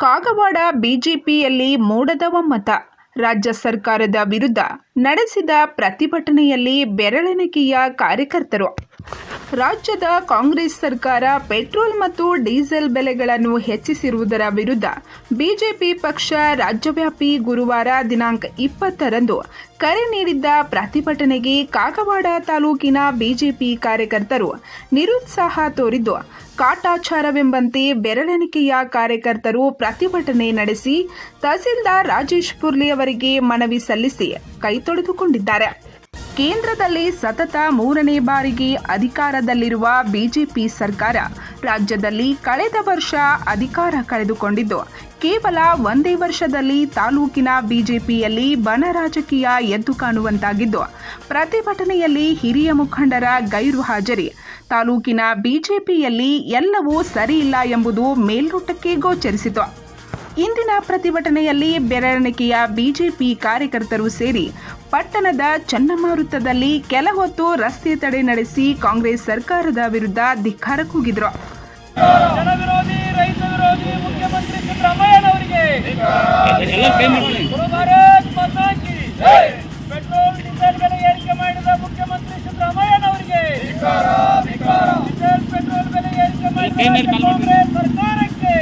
ಕಾಗವಾಡ ಬಿಜೆಪಿಯಲ್ಲಿ ಮೂಡದವ ಮತ. ರಾಜ್ಯ ಸರ್ಕಾರದ ವಿರುದ್ಧ ನಡೆಸಿದ ಪ್ರತಿಭಟನೆಯಲ್ಲಿ ಬೆರಳೆಣಿಕೆಯ ಕಾರ್ಯಕರ್ತರು. ರಾಜ್ಯದ ಕಾಂಗ್ರೆಸ್ ಸರ್ಕಾರ ಪೆಟ್ರೋಲ್ ಮತ್ತು ಡೀಸೆಲ್ ಬೆಲೆಗಳನ್ನು ಹೆಚ್ಚಿಸಿರುವುದರ ವಿರುದ್ಧ ಬಿಜೆಪಿ ಪಕ್ಷ ರಾಜ್ಯವ್ಯಾಪಿ ಗುರುವಾರ ದಿನಾಂಕ ಇಪ್ಪತ್ತರಂದು ಕರೆ ನೀಡಿದ್ದ ಪ್ರತಿಭಟನೆಗೆ ಕಾಗವಾಡ ತಾಲೂಕಿನ ಬಿಜೆಪಿ ಕಾರ್ಯಕರ್ತರು ನಿರುತ್ಸಾಹ ತೋರಿದ್ದು, ಕಾಟಾಚಾರವೆಂಬಂತೆ ಬೆರಳೆಣಿಕೆಯ ಕಾರ್ಯಕರ್ತರು ಪ್ರತಿಭಟನೆ ನಡೆಸಿ, ತಹಸೀಲ್ದಾರ್ ರಾಜೇಶ್ ಪುರ್ಲಿ ಅವರಿಗೆ ಮನವಿ ಸಲ್ಲಿಸಿ ಕೈ ತೊಳೆದುಕೊಂಡಿದ್ದಾರೆ. ಕೇಂದ್ರದಲ್ಲಿ ಸತತ ಮೂರನೇ ಬಾರಿಗೆ ಅಧಿಕಾರದಲ್ಲಿರುವ ಬಿಜೆಪಿ ಸರ್ಕಾರ ರಾಜ್ಯದಲ್ಲಿ ಕಳೆದ ವರ್ಷ ಅಧಿಕಾರ ಕಳೆದುಕೊಂಡಿದ್ದು, ಕೇವಲ ಒಂದೇ ವರ್ಷದಲ್ಲಿ ತಾಲೂಕಿನ ಬಿಜೆಪಿಯಲ್ಲಿ ಬನ ರಾಜಕೀಯ ಎದ್ದು ಕಾಣುವಂತಾಗಿದ್ದು, ಪ್ರತಿಭಟನೆಯಲ್ಲಿ ಹಿರಿಯ ಮುಖಂಡರ ಗೈರು ಹಾಜರಿ. ತಾಲೂಕಿನ ಬಿಜೆಪಿಯಲ್ಲಿ ಎಲ್ಲವೂ ಸರಿಯಿಲ್ಲ ಎಂಬುದು ಮೇಲ್ನೋಟಕ್ಕೆ ಗೋಚರಿಸಿತು. ಇಂದಿನ ಪ್ರತಿಭಟನೆಯಲ್ಲಿ ಬೆರಳೆಣಿಕೆಯ ಬಿಜೆಪಿ ಕಾರ್ಯಕರ್ತರು ಸೇರಿ ಪಟ್ಟಣದ ಚನ್ನಮ್ಮ ವೃತ್ತದಲ್ಲಿ ಕೆಲ ಹೊತ್ತು ರಸ್ತೆ ತಡೆ ನಡೆಸಿ ಕಾಂಗ್ರೆಸ್ ಸರ್ಕಾರದ ವಿರುದ್ಧ ಧಿಕ್ಕಾರ ಕೂಗಿದ್ರು. ಪೆಟ್ರೋಲ್ ಡೀಸೆಲ್ ಬೆಲೆ ಏರಿಕೆ ಮಾಡಿದ ಮುಖ್ಯಮಂತ್ರಿ ಸಿದ್ದರಾಮಯ್ಯನವರಿಗೆ ಡೀಸೆಲ್ ಪೆಟ್ರೋಲ್ ಬೆಲೆ ಏರಿಕೆ ಮಾಡಿದ ಸರ್ಕಾರಕ್ಕೆ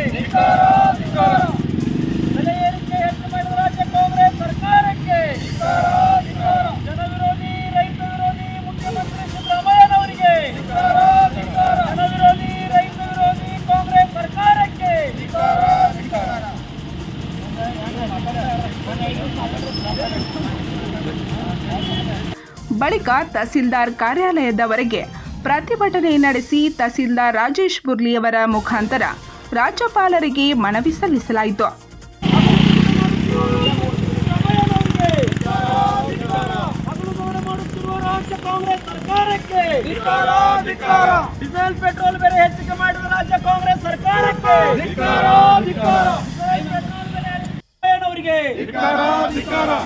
ಬಳಿಕ ತಹಸೀಲ್ದಾರ್ ಕಾರ್ಯಾಲಯದವರೆಗೆ ಪ್ರತಿಭಟನೆ ನಡೆಸಿ ತಹಸೀಲ್ದಾರ್ ರಾಜೇಶ್ ಬುರ್ಲಿಯವರ ಮುಖಾಂತರ ರಾಜ್ಯಪಾಲರಿಗೆ ಮನವಿ ಸಲ್ಲಿಸಲಾಯಿತು. ಹಗಲು ಮಾಡುತ್ತಿರುವ ರಾಜ್ಯ ಕಾಂಗ್ರೆಸ್ ಸರ್ಕಾರಕ್ಕೆ ಡೀಸೆಲ್ ಪೆಟ್ರೋಲ್ ಬೆಲೆ ಹೆಚ್ಚಿಗೆ ಮಾಡಿದ ರಾಜ್ಯ ಕಾಂಗ್ರೆಸ್ ಸರ್ಕಾರಕ್ಕೆ ಸಿದ್ದರಾಮಯ್ಯನವರಿಗೆ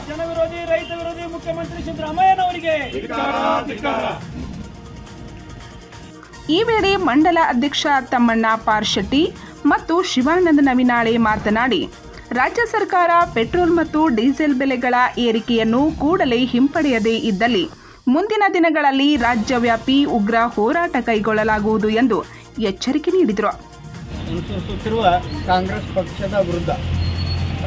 ಜನ ವಿರೋಧಿ ರೈತ ವಿರೋಧಿ ಮುಖ್ಯಮಂತ್ರಿ ಸಿದ್ದರಾಮಯ್ಯನವರಿಗೆ. ಈ ವೇಳೆ ಮಂಡಲ ಅಧ್ಯಕ್ಷ ತಮ್ಮಣ್ಣ ಪಾರ್ಶೆಟ್ಟಿ ಮತ್ತು ಶಿವಾನಂದ ನವಿನಾಳೆ ಮಾತನಾಡಿ ರಾಜ್ಯ ಸರ್ಕಾರ ಪೆಟ್ರೋಲ್ ಮತ್ತು ಡೀಸೆಲ್ ಬೆಲೆಗಳ ಏರಿಕೆಯನ್ನು ಕೂಡಲೇ ಹಿಂಪಡೆಯದೇ ಇದ್ದಲ್ಲಿ ಮುಂದಿನ ದಿನಗಳಲ್ಲಿ ರಾಜ್ಯವ್ಯಾಪಿ ಉಗ್ರ ಹೋರಾಟ ಕೈಗೊಳ್ಳಲಾಗುವುದು ಎಂದು ಎಚ್ಚರಿಕೆ ನೀಡಿದರು. ಕಾಂಗ್ರೆಸ್ ಪಕ್ಷದ ವಿರುದ್ಧ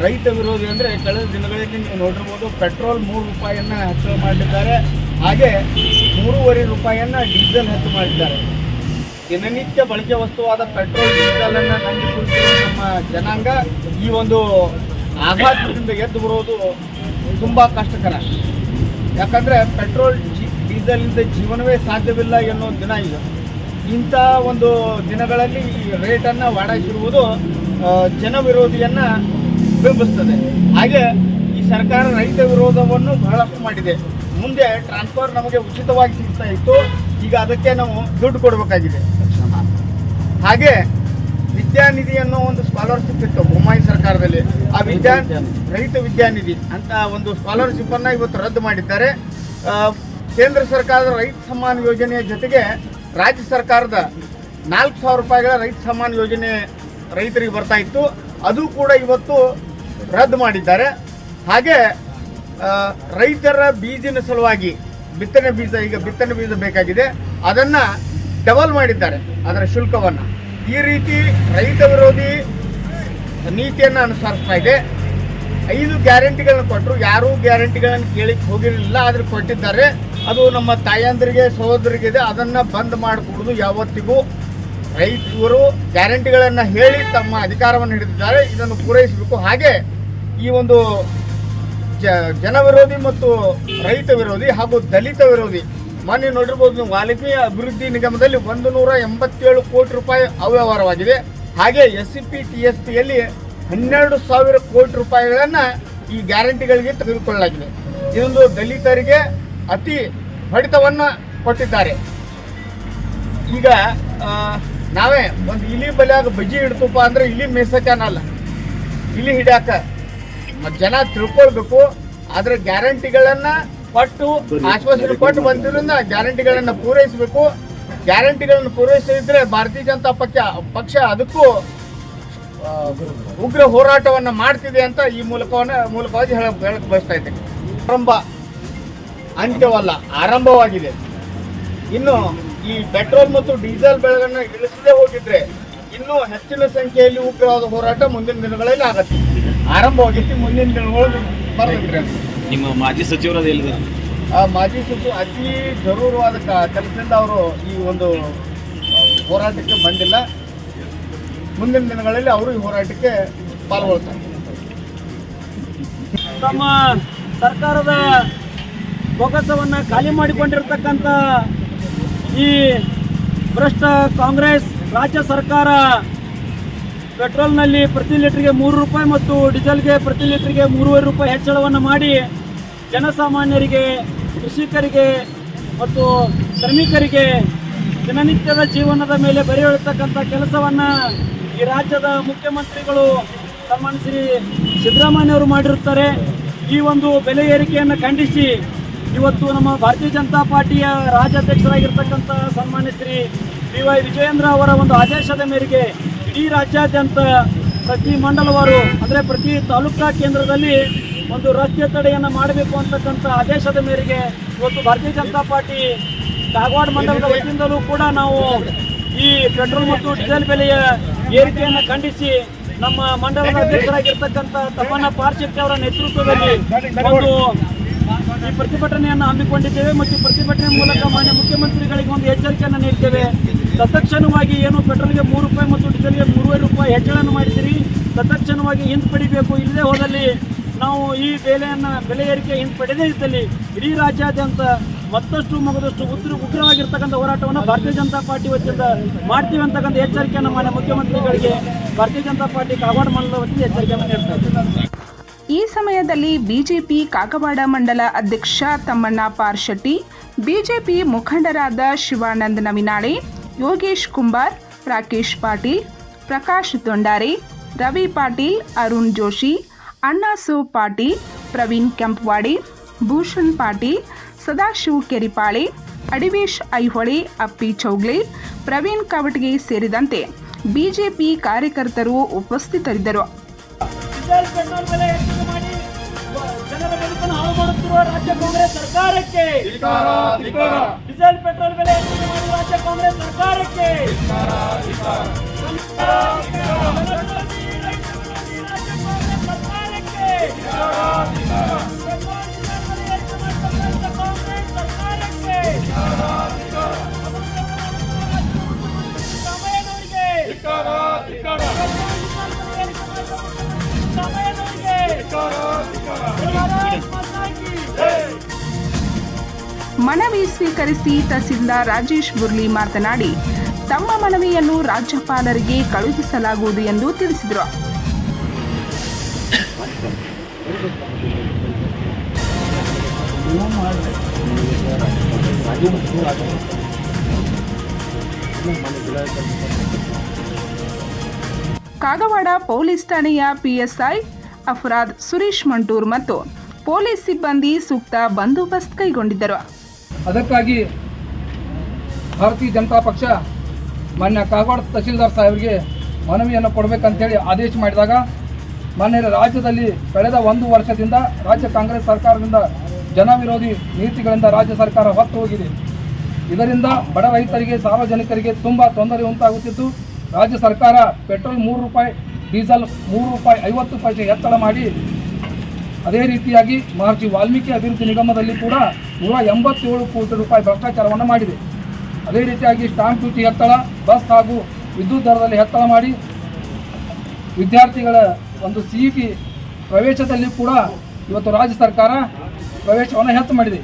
ರೈತ ವಿರೋಧಿ ಅಂದರೆ ಕಳೆದ ದಿನಗಳಲ್ಲಿ ನೀವು ನೋಡಿರ್ಬೋದು ಪೆಟ್ರೋಲ್ ಮೂರು ರೂಪಾಯಿಯನ್ನು ಹೆಚ್ಚಳ ಮಾಡಿದ್ದಾರೆ. ಹಾಗೆ ಮೂರುವರೆ ರೂಪಾಯಿಯನ್ನು ಡೀಸೆಲ್ ಹೆಚ್ಚು ಮಾಡಿದ್ದಾರೆ. ದಿನನಿತ್ಯ ಬಳಕೆ ವಸ್ತುವಾದ ಪೆಟ್ರೋಲ್ ಡೀಸೆಲನ್ನು ನಂಬಿ ಕುಳಿತಿರುವ ನಮ್ಮ ಜನಾಂಗ ಈ ಒಂದು ಆಘಾತದಿಂದ ಎದ್ದು ಬರೋದು ತುಂಬ ಕಷ್ಟಕರ. ಯಾಕಂದರೆ ಪೆಟ್ರೋಲ್ ಡೀಸೆಲಿಂದ ಜೀವನವೇ ಸಾಧ್ಯವಿಲ್ಲ ಎನ್ನುವ ದಿನ ಇದು. ಇಂಥ ಒಂದು ದಿನಗಳಲ್ಲಿ ಈ ರೇಟನ್ನು ವಾಡಾಯಿಸಿರುವುದು ಜನವಿರೋಧಿಯನ್ನು ಜನ ವಿರೋಧಿಯನ್ನು ಬಿಂಬಿಸ್ತದೆ ಹಾಗೆ ಈ ಸರ್ಕಾರ ರೈತ ವಿರೋಧವನ್ನು ಬಹಳಷ್ಟು ಮಾಡಿದೆ. ಮುಂದೆ ಟ್ರಾನ್ಸ್ಫರ್ ನಮಗೆ ಉಚಿತವಾಗಿ ಸಿಗ್ತಾ ಇತ್ತು. ಈಗ ಅದಕ್ಕೆ ನಾವು ದುಡ್ಡು ಕೊಡಬೇಕಾಗಿದೆ. ಹಾಗೆ ವಿದ್ಯಾನಿಧಿ ಅನ್ನೋ ಒಂದು ಸ್ಕಾಲರ್ಶಿಪ್ ಇತ್ತು ಬೊಮ್ಮಾಯಿ ಸರ್ಕಾರದಲ್ಲಿ. ಆ ವಿದ್ಯಾ ರೈತ ವಿದ್ಯಾನಿಧಿ ಅಂತ ಒಂದು ಸ್ಕಾಲರ್ಶಿಪ್ ಅನ್ನ ಇವತ್ತು ರದ್ದು ಮಾಡಿದ್ದಾರೆ. ಕೇಂದ್ರ ಸರ್ಕಾರದ ರೈತ ಸಮ್ಮಾನ್ ಯೋಜನೆಯ ಜೊತೆಗೆ ರಾಜ್ಯ ಸರ್ಕಾರದ ನಾಲ್ಕು ಸಾವಿರ ರೂಪಾಯಿಗಳ ರೈತ ಸಮ್ಮಾನ ಯೋಜನೆ ರೈತರಿಗೆ ಬರ್ತಾ ಇತ್ತು. ಅದು ಕೂಡ ಇವತ್ತು ರದ್ದು ಮಾಡಿದ್ದಾರೆ. ಹಾಗೆ ರೈತರ ಬೀಜಿನ ಸಲುವಾಗಿ ಬಿತ್ತನೆ ಬೀಜ, ಈಗ ಬಿತ್ತನೆ ಬೀಜ ಬೇಕಾಗಿದೆ. ಅದನ್ನು ಡಬಲ್ ಮಾಡಿದ್ದಾರೆ, ಅದರ ಶುಲ್ಕವನ್ನು. ಈ ರೀತಿ ರೈತ ವಿರೋಧಿ ನೀತಿಯನ್ನು ಅನುಸರಿಸ್ತಾ ಇದೆ. ಐದು ಗ್ಯಾರಂಟಿಗಳನ್ನು ಕೊಟ್ಟರು ಯಾರೂ ಗ್ಯಾರಂಟಿಗಳನ್ನು ಕೇಳಿಕ್ಕೆ ಹೋಗಿರಲಿಲ್ಲ, ಆದರೆ ಕೊಟ್ಟಿದ್ದಾರೆ. ಅದು ನಮ್ಮ ತಾಯಂದರಿಗೆ ಸಹೋದರಿಗೆ ಇದೆ ಅದನ್ನು ಬಂದ್ ಮಾಡಿಕೊಡೋದು ಯಾವತ್ತಿಗೂ ರೈತರು ಗ್ಯಾರಂಟಿಗಳನ್ನು ಹೇಳಿ ತಮ್ಮ ಅಧಿಕಾರವನ್ನು ಹಿಡಿದಿದ್ದಾರೆ, ಇದನ್ನು ಪೂರೈಸಬೇಕು. ಹಾಗೆ ಈ ಒಂದು ಜನ ವಿರೋಧಿ ಮತ್ತು ರೈತ ವಿರೋಧಿ ಹಾಗೂ ದಲಿತ ವಿರೋಧಿ ಮೊನ್ನೆ ನೋಡಿರ್ಬೋದು ವಾಲ್ಮೀಕಿ ಅಭಿವೃದ್ಧಿ ನಿಗಮದಲ್ಲಿ ಒಂದು ನೂರ ಎಂಬತ್ತೇಳು ಕೋಟಿ ರೂಪಾಯಿ ಅವ್ಯವಹಾರವಾಗಿದೆ. ಹಾಗೆ S C P T S ಪಿಯಲ್ಲಿ ಹನ್ನೆರಡು ಸಾವಿರ ಕೋಟಿ ರೂಪಾಯಿಗಳನ್ನು ಈ ಗ್ಯಾರಂಟಿಗಳಿಗೆ ತೆಗೆದುಕೊಳ್ಳಲಾಗಿದೆ. ಇದೊಂದು ದಲಿತರಿಗೆ ಅತಿ ಹೊಡೆತವನ್ನು ಕೊಟ್ಟಿದ್ದಾರೆ. ಈಗ ನಾವೇ ಒಂದು ಇಲಿ ಬಲಿಯಾಗ ಬಜ್ಜಿ ಇಡ್ತಪ್ಪ ಅಂದ್ರೆ ಇಲಿ ಮೇಸಕ್ಕಾನಲ್ಲ ಇಲಿ ಹಿಡ್ಯಾಕ. ಮತ್ತು ಜನ ತಿಳ್ಕೊಳ್ಬೇಕು ಅದ್ರ ಗ್ಯಾರಂಟಿಗಳನ್ನ ಕೊಟ್ಟು ಆಶ್ವಾಸನೆ ಕೊಟ್ಟು ಬಂದಿರೋದ್ರಿಂದ ಗ್ಯಾರಂಟಿಗಳನ್ನ ಪೂರೈಸಬೇಕು. ಗ್ಯಾರಂಟಿಗಳನ್ನು ಪೂರೈಸದಿದ್ರೆ ಭಾರತೀಯ ಜನತಾ ಪಕ್ಷ ಪಕ್ಷ ಅದಕ್ಕೂ ಉಗ್ರ ಹೋರಾಟವನ್ನು ಮಾಡ್ತಿದೆ ಅಂತ ಈ ಮೂಲಕವನ್ನ ಮೂಲಕವಾಗಿ ಹೇಳ ಹೇಳಕ್ ಬಯಸ್ತಾ ಇದ್ದೇನೆ. ಆರಂಭ ಅಂತ್ಯವಲ್ಲ ಆರಂಭವಾಗಿದೆ. ಇನ್ನು ಈ ಪೆಟ್ರೋಲ್ ಮತ್ತು ಡೀಸೆಲ್ ಬೆಲೆಗಳನ್ನ ಇಳಿಸದೇ ಹೋಗಿದ್ರೆ ಇನ್ನೂ ಹೆಚ್ಚಿನ ಸಂಖ್ಯೆಯಲ್ಲಿ ಉಗ್ರವಾದ ಹೋರಾಟ ಮುಂದಿನ ದಿನಗಳಲ್ಲಿ ಆಗತ್ತೆ. ಆರಂಭವಾಗಿತ್ತು ಮುಂದಿನ ದಿನಗಳು ಬರ್ತೈತ್ರಿ. ನಿಮ್ಮ ಮಾಜಿ ಸಚಿವರದ ಹೇಳಿದ್ರು ಆ ಮಾಜಿ ಸಚಿವ ಅತಿ ಜರೂರವಾದ ಕ- ಕೆಲಸದಿಂದ ಅವರು ಈ ಒಂದು ಹೋರಾಟಕ್ಕೆ ಬಂದಿಲ್ಲ. ಮುಂದಿನ ದಿನಗಳಲ್ಲಿ ಅವರು ಈ ಹೋರಾಟಕ್ಕೆ ಪಾಲ್ಗೊಳ್ತಾರೆ. ತಮ್ಮ ಸರ್ಕಾರದ ಬೊಗಸವನ್ನು ಖಾಲಿ ಮಾಡಿಕೊಂಡಿರ್ತಕ್ಕಂಥ ಈ ಭ್ರಷ್ಟ ಕಾಂಗ್ರೆಸ್ ರಾಜ್ಯ ಸರ್ಕಾರ ಪೆಟ್ರೋಲ್ನಲ್ಲಿ ಪ್ರತಿ ಲೀಟ್ರಿಗೆ ಮೂರು ರೂಪಾಯಿ ಮತ್ತು ಡೀಸೆಲ್ಗೆ ಪ್ರತಿ ಲೀಟ್ರಿಗೆ ಮೂರುವರೆ ರೂಪಾಯಿ ಹೆಚ್ಚಳವನ್ನು ಮಾಡಿ ಜನಸಾಮಾನ್ಯರಿಗೆ, ಕೃಷಿಕರಿಗೆ ಮತ್ತು ಶ್ರಮಿಕರಿಗೆ ದಿನನಿತ್ಯದ ಜೀವನದ ಮೇಲೆ ಬರೆ ಎಳೆತಕ್ಕಂಥ ಕೆಲಸವನ್ನು ಈ ರಾಜ್ಯದ ಮುಖ್ಯಮಂತ್ರಿಗಳು ತಮ್ಮ ಶ್ರೀ ಸಿದ್ದರಾಮಯ್ಯವರು ಮಾಡಿರುತ್ತಾರೆ. ಈ ಒಂದು ಬೆಲೆ ಏರಿಕೆಯನ್ನು ಖಂಡಿಸಿ ಇವತ್ತು ನಮ್ಮ ಭಾರತೀಯ ಜನತಾ ಪಾರ್ಟಿಯ ರಾಜ್ಯಾಧ್ಯಕ್ಷರಾಗಿರ್ತಕ್ಕಂಥ ಸನ್ಮಾನ್ಯ ಶ್ರೀ ಬಿ ವೈ ವಿಜಯೇಂದ್ರ ಅವರ ಒಂದು ಆದೇಶದ ಮೇರೆಗೆ ಇಡೀ ರಾಜ್ಯಾದ್ಯಂತ ಪ್ರತಿ ಮಂಡಲವಾರು, ಅಂದರೆ ಪ್ರತಿ ತಾಲೂಕಾ ಕೇಂದ್ರದಲ್ಲಿ ಒಂದು ರಸ್ತೆ ತಡೆಯನ್ನು ಮಾಡಬೇಕು ಅಂತಕ್ಕಂಥ ಆದೇಶದ ಮೇರೆಗೆ ಇವತ್ತು ಭಾರತೀಯ ಜನತಾ ಪಾರ್ಟಿ ಕಾಗವಾಡ ಮಂಡಲದ ವತಿಯಿಂದಲೂ ಕೂಡ ನಾವು ಈ ಪೆಟ್ರೋಲ್ ಮತ್ತು ಡೀಸೆಲ್ ಬೆಲೆಯ ಏರಿಕೆಯನ್ನು ಖಂಡಿಸಿ ನಮ್ಮ ಮಂಡಲದ ಅಧ್ಯಕ್ಷರಾಗಿರ್ತಕ್ಕಂಥ ತಮ್ಮಣ್ಣ ಪಾರ್ಶೆಟ್ಟಿ ಅವರ ನೇತೃತ್ವದಲ್ಲಿ ಒಂದು ಪ್ರತಿಭಟನೆಯನ್ನು ಹಮ್ಮಿಕೊಂಡಿದ್ದೇವೆ ಮತ್ತು ಪ್ರತಿಭಟನೆ ಮೂಲಕ ಮಾನ್ಯ ಮುಖ್ಯಮಂತ್ರಿಗಳಿಗೆ ಒಂದು ಎಚ್ಚರಿಕೆಯನ್ನು ನೀಡ್ತೇವೆ. ತತ್ಕ್ಷಣವಾಗಿ ಏನು ಪೆಟ್ರೋಲ್ಗೆ ಮೂರು ರೂಪಾಯಿ ಮತ್ತು ಡೀಸೆಲ್ಗೆ ಮೂರುವರೆ ರೂಪಾಯಿ ಹೆಚ್ಚಳವನ್ನು ಮಾಡಿದ್ದೀರಿ. ತತ್ಕ್ಷಣವಾಗಿ ಹಿಂಪಡಿಬೇಕು ಇಲ್ಲದೆ ಹೋದಲ್ಲಿ ನಾವು ಈ ಬೆಲೆಯನ್ನು, ಬೆಲೆ ಏರಿಕೆ ಹಿಂಪಡೆದೇ ಇದ್ದಲ್ಲಿ ಇಡೀ ರಾಜ್ಯಾದ್ಯಂತ ಮತ್ತಷ್ಟು ಮಗದಷ್ಟು ಉಗ್ರ ಉಗ್ರವಾಗಿರ್ತಕ್ಕಂಥ ಹೋರಾಟವನ್ನು ಭಾರತೀಯ ಜನತಾ ಪಾರ್ಟಿ ವತಿಯಿಂದ ಮಾಡ್ತೀವಿ ಅಂತಕ್ಕಂಥ ಎಚ್ಚರಿಕೆಯನ್ನು ಮಾನ್ಯ ಮುಖ್ಯಮಂತ್ರಿಗಳಿಗೆ ಭಾರತೀಯ ಜನತಾ ಪಾರ್ಟಿ ಕಾಗವಾಡ ಮಂಡಲ ವತಿಯಿಂದ ಎಚ್ಚರಿಕೆಯನ್ನು ನೀಡ್ತಾ ಈ ಸಮಯದಲ್ಲಿ ಬಿಜೆಪಿ ಕಾಗವಾಡ ಮಂಡಲ ಅಧ್ಯಕ್ಷ ತಮ್ಮಣ್ಣ ಪಾರ್ಶೆಟ್ಟಿ ಬಿಜೆಪಿ ಮುಖಂಡರಾದ ಶಿವಾನಂದ ನವಿನಾಳೆ ಯೋಗೇಶ್ ಕುಂಬಾರ್, ರಾಕೇಶ್ ಪಾಟೀಲ್, ಪ್ರಕಾಶ್ ತೊಂಡಾರೆ, ರವಿ ಪಾಟೀಲ್, ಅರುಣ್ ಜೋಶಿ ಅಣ್ಣಾಸು ಪಾಟೀಲ್, ಪ್ರವೀಣ್ ಕೆಂಪವಾಡಿ, ಭೂಷಣ್ ಪಾಟೀಲ್, ಸದಾಶಿವ್ ಕೆರಿಪಾಳೆ, ಅಡಿವೇಶ್ ಐಹೊಳೆ, ಅಪ್ಪಿ ಚೌಗ್ಲೆ, ಪ್ರವೀಣ್ ಕವಟಗಿ ಸೇರಿದಂತೆ ಬಿಜೆಪಿ ಕಾರ್ಯಕರ್ತರು ಉಪಸ್ಥಿತರಿದ್ದರು. ಡೀಸೆಲ್ ಪೆಟ್ರೋಲ್ ಬೆಲೆ ಹೆಚ್ಚಳ ಮಾಡಿ ಜನರ ಬದುಕನ್ನು ಹಾಳು ಮಾಡುತ್ತಿರುವ ರಾಜ್ಯ ಕಾಂಗ್ರೆಸ್ ಸರ್ಕಾರಕ್ಕೆ ಡೀಸೆಲ್ ಪೆಟ್ರೋಲ್ ಬೆಲೆ ಹೆಚ್ಚಳ ಮಾಡಿ ರಾಜ್ಯ ಕಾಂಗ್ರೆಸ್ ಸರ್ಕಾರಕ್ಕೆ ಮನವಿ ಸ್ವೀಕರಿಸಿ ತಹಸೀಲ್ದಾರ್ ರಾಜೇಶ್ ಬುರ್ಲಿ ಮಾತನಾಡಿ, ತಮ್ಮ ಮನವಿಯನ್ನು ರಾಜ್ಯಪಾಲರಿಗೆ ಕಳುಹಿಸಲಾಗುವುದು ಎಂದು ತಿಳಿಸಿದರು. ಕಾಗವಾಡ ಪೊಲೀಸ್ ಠಾಣೆಯ ಪಿಎಸ್ಐ ಅಫರಾದ್ ಸುರೇಶ್ ಮಂಟೂರ್ ಮತ್ತು ಪೊಲೀಸ್ ಸಿಬ್ಬಂದಿ ಸೂಕ್ತ ಬಂದೋಬಸ್ತ್ ಕೈಗೊಂಡಿದ್ದರು. ಅದಕ್ಕಾಗಿ ಭಾರತೀಯ ಜನತಾ ಪಕ್ಷ ಮಾನ್ಯ ಕಾಗವಾಡ ತಹಸೀಲ್ದಾರ್ ಸಾಹೇಬರಿಗೆ ಮನವಿಯನ್ನು ಕೊಡಬೇಕಂತೇಳಿ ಆದೇಶ ಮಾಡಿದಾಗ ಮಾನ್ಯ ರಾಜ್ಯದಲ್ಲಿ ಕಳೆದ ಒಂದು ವರ್ಷದಿಂದ ರಾಜ್ಯ ಕಾಂಗ್ರೆಸ್ ಸರ್ಕಾರದಿಂದ ಜನವಿರೋಧಿ ನೀತಿಗಳಿಂದ ರಾಜ್ಯ ಸರ್ಕಾರ ಹೊತ್ತು ಹೋಗಿದೆ. ಇದರಿಂದ ಬಡ ರೈತರಿಗೆ, ಸಾರ್ವಜನಿಕರಿಗೆ ತುಂಬ ತೊಂದರೆ ಉಂಟಾಗುತ್ತಿತ್ತು ರಾಜ್ಯ ಸರ್ಕಾರ ಪೆಟ್ರೋಲ್ ಮೂರು ರೂಪಾಯಿ, ಡೀಸೆಲ್ ಮೂರು ರೂಪಾಯಿ ಐವತ್ತು ಪೈಸೆ ಹೆಚ್ಚಳ ಮಾಡಿ ಅದೇ ರೀತಿಯಾಗಿ ಮಹರ್ಷಿ ವಾಲ್ಮೀಕಿ ಅಭಿವೃದ್ಧಿ ನಿಗಮದಲ್ಲಿ ಕೂಡ ನೂರ ಎಂಬತ್ತೇಳು ಕೋಟಿ ರೂಪಾಯಿ ಭ್ರಷ್ಟಾಚಾರವನ್ನು ಮಾಡಿದೆ. ಅದೇ ರೀತಿಯಾಗಿ ಸ್ಟಾಂಪ್ ಡ್ಯೂಟಿ ಹೆಚ್ಚಳ ಬಸ್ ಹಾಗೂ ವಿದ್ಯುತ್ ದರದಲ್ಲಿ ಹೆಚ್ಚಳ ಮಾಡಿ ವಿದ್ಯಾರ್ಥಿಗಳ ಒಂದು ಸಿ ಇ ಟಿ ಪ್ರವೇಶದಲ್ಲಿ ಕೂಡ ಇವತ್ತು ರಾಜ್ಯ ಸರ್ಕಾರ ಪ್ರವೇಶವನ್ನು ಹೆತ್ತು ಮಾಡಿದೆ.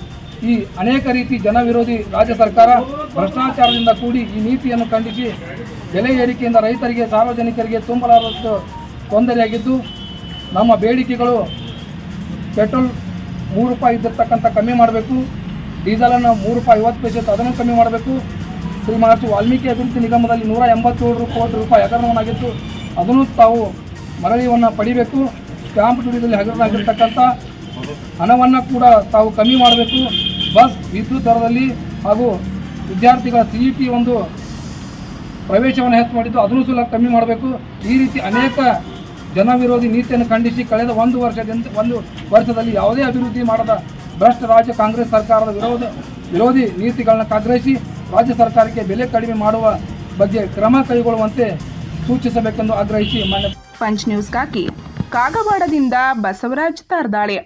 ಈ ಅನೇಕ ರೀತಿ ಜನವಿರೋಧಿ ರಾಜ್ಯ ಸರ್ಕಾರ ಭ್ರಷ್ಟಾಚಾರದಿಂದ ಕೂಡಿ ಈ ನೀತಿಯನ್ನು ಖಂಡಿಸಿ ಬೆಲೆ ಏರಿಕೆಯಿಂದ ರೈತರಿಗೆ, ಸಾರ್ವಜನಿಕರಿಗೆ ತುಂಬಲಾರದಷ್ಟು ತೊಂದರೆಯಾಗಿದ್ದು ನಮ್ಮ ಬೇಡಿಕೆಗಳು ಪೆಟ್ರೋಲ್ ಮೂರು ರೂಪಾಯಿ ಇದ್ದಿರ್ತಕ್ಕಂಥ ಕಮ್ಮಿ ಮಾಡಬೇಕು. ಡೀಸೆಲನ್ನು ಮೂರು ರೂಪಾಯಿ ಐವತ್ತು ಪೈಸೆ ಅದನ್ನು ಕಮ್ಮಿ ಮಾಡಬೇಕು. ಶ್ರೀ ಮಹರ್ಷಿ ವಾಲ್ಮೀಕಿ ಅಭಿವೃದ್ಧಿ ನಿಗಮದಲ್ಲಿ ನೂರ ಎಂಬತ್ತೇಳು ಕೋಟಿ ರೂಪಾಯಿ ಹಗರಣವನ್ನಾಗಿತ್ತು ಅದನ್ನು ತಾವು ಮರಳಿಯನ್ನು ಪಡಿಬೇಕು. ಸ್ಟ್ಯಾಂಪ್ ಡ್ಯೂಟಿಯಲ್ಲಿ ಹಗರಣಾಗಿರ್ತಕ್ಕಂಥ ಹಣವನ್ನು ಕೂಡ ತಾವು ಕಮ್ಮಿ ಮಾಡಬೇಕು. ಬಸ್, ವಿದ್ಯುತ್ ದರದಲ್ಲಿ ಹಾಗೂ ವಿದ್ಯಾರ್ಥಿಗಳ ಸಿ ಟಿ ಒಂದು ಪ್ರವೇಶವನ್ನು ಹೆಚ್ಚು ಮಾಡಿದ್ದು, ಅದನ್ನು ಸುಲಭ ಕಮ್ಮಿ ಮಾಡಬೇಕು. ಈ ರೀತಿ ಅನೇಕ ಜನ ವಿರೋಧಿ ನೀತಿಯನ್ನು ಖಂಡಿಸಿ ಕಳೆದ ಒಂದು ವರ್ಷದಿಂದ ಒಂದು ವರ್ಷದಲ್ಲಿ ಯಾವುದೇ ಅಭಿವೃದ್ಧಿ ಮಾಡದ ಭ್ರಷ್ಟ ರಾಜ್ಯ ಕಾಂಗ್ರೆಸ್ ಸರ್ಕಾರದ ವಿರೋಧ ವಿರೋಧಿ ನೀತಿಗಳನ್ನು ಆಗ್ರಹಿಸಿ ರಾಜ್ಯ ಸರ್ಕಾರಕ್ಕೆ ಬೆಲೆ ಕಡಿಮೆ ಮಾಡುವ ಬಗ್ಗೆ ಕ್ರಮ ಕೈಗೊಳ್ಳುವಂತೆ ಸೂಚಿಸಬೇಕೆಂದು ಆಗ್ರಹಿಸಿ ಮಾನ್ಯ ಪಂಚ್ ನ್ಯೂಸ್ಗಾಗಿ ಕಾಗವಾಡದಿಂದ ಬಸವರಾಜ್ ತಾರ್ದಾಳೆ.